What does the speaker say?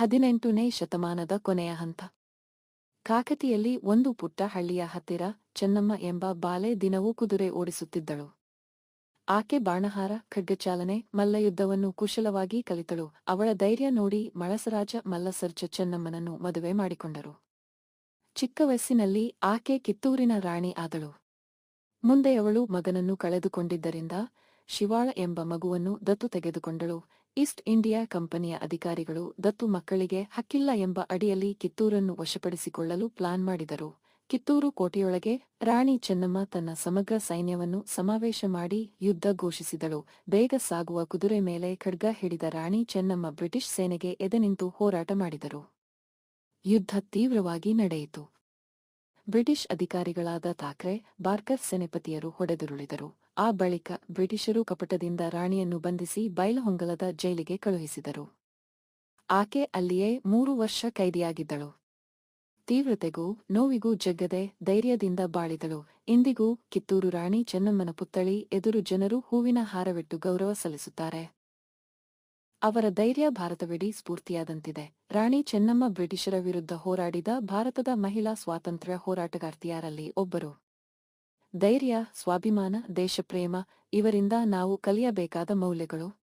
ಹದಿನೆಂಟನೇ ಶತಮಾನದ ಕೊನೆಯ ಹಂತ. ಕಾಕತಿಯಲ್ಲಿ ಒಂದು ಪುಟ್ಟ ಹಳ್ಳಿಯ ಹತ್ತಿರ ಚೆನ್ನಮ್ಮ ಎಂಬ ಬಾಲೆ ದಿನವೂ ಕುದುರೆ ಓಡಿಸುತ್ತಿದ್ದಳು. ಆಕೆ ಬಾಣಹಾರ, ಖಡ್ಗಚಾಲನೆ, ಮಲ್ಲಯುದ್ಧವನ್ನು ಕುಶಲವಾಗಿ ಕಲಿತಳು. ಅವಳ ಧೈರ್ಯ ನೋಡಿ ಮಳಸರಾಜ ಮಲ್ಲಸರ್ಜ ಚೆನ್ನಮ್ಮನನ್ನು ಮದುವೆ ಮಾಡಿಕೊಂಡರು. ಚಿಕ್ಕ ವಯಸ್ಸಿನಲ್ಲಿ ಆಕೆ ಕಿತ್ತೂರಿನ ರಾಣಿ ಆದಳು. ಮುಂದೆ ಅವಳು ಮಗನನ್ನು ಕಳೆದುಕೊಂಡಿದ್ದರಿಂದ ಶಿವಾಳ ಎಂಬ ಮಗುವನ್ನು ದತ್ತು ತೆಗೆದುಕೊಂಡಳು. ಈಸ್ಟ್ ಇಂಡಿಯಾ ಕಂಪನಿಯ ಅಧಿಕಾರಿಗಳು ದತ್ತು ಮಕ್ಕಳಿಗೆ ಹಕ್ಕಿಲ್ಲ ಎಂಬ ಅಡಿಯಲ್ಲಿ ಕಿತ್ತೂರನ್ನು ವಶಪಡಿಸಿಕೊಳ್ಳಲು ಪ್ಲಾನ್ ಮಾಡಿದರು. ಕಿತ್ತೂರು ಕೋಟೆಯೊಳಗೆ ರಾಣಿ ಚೆನ್ನಮ್ಮ ತನ್ನ ಸಮಗ್ರ ಸೈನ್ಯವನ್ನು ಸಮಾವೇಶ ಮಾಡಿ ಯುದ್ಧ ಘೋಷಿಸಿದಳು. ಬೇಗ ಸಾಗುವ ಕುದುರೆ ಮೇಲೆ ಖಡ್ಗ ಹಿಡಿದ ರಾಣಿ ಚೆನ್ನಮ್ಮ ಬ್ರಿಟಿಷ್ ಸೇನೆಗೆ ಎದೆನಿಂತು ಹೋರಾಟ ಮಾಡಿದರು. ಯುದ್ಧ ತೀವ್ರವಾಗಿ ನಡೆಯಿತು. ಬ್ರಿಟಿಷ್ ಅಧಿಕಾರಿಗಳಾದ ಥಾಕ್ರೆ ಬಾರ್ಕರ್ ಸೆನೆಪತಿಯರು ಹೊಡೆದುರುಳಿದರು. ಆ ಬಳಿಕ ಬ್ರಿಟಿಷರು ಕಪಟದಿಂದ ರಾಣಿಯನ್ನು ಬಂಧಿಸಿ ಬೈಲಹೊಂಗಲದ ಜೈಲಿಗೆ ಕಳುಹಿಸಿದರು. ಆಕೆ ಅಲ್ಲಿಯೇ ಮೂರು ವರ್ಷ ಕೈದಿಯಾಗಿದ್ದಳು. ತೀವ್ರತೆಗೂ ನೋವಿಗೂ ಜಗ್ಗದೆ ಧೈರ್ಯದಿಂದ ಬಾಳಿದಳು. ಇಂದಿಗೂ ಕಿತ್ತೂರು ರಾಣಿ ಚೆನ್ನಮ್ಮನ ಪುತ್ಥಳಿ ಎದುರು ಜನರು ಹೂವಿನ ಹಾರವಿಟ್ಟು ಗೌರವ ಸಲ್ಲಿಸುತ್ತಾರೆ. ಅವರ ಧೈರ್ಯ ಭಾರತವಿಡೀ ಸ್ಫೂರ್ತಿಯಾದಂತಿದೆ. ರಾಣಿ ಚೆನ್ನಮ್ಮ ಬ್ರಿಟಿಷರ ವಿರುದ್ಧ ಹೋರಾಡಿದ ಭಾರತದ ಮಹಿಳಾ ಸ್ವಾತಂತ್ರ್ಯ ಹೋರಾಟಗಾರ್ತಿಯಾರಲ್ಲಿ ಒಬ್ಬರು. ಧೈರ್ಯ ಸ್ವಾಭಿಮಾನ ದೇಶಪ್ರೇಮ ಇವರಿಂದ ನಾವು ಕಲಿಯಬೇಕಾದ ಮೌಲ್ಯಗಳು.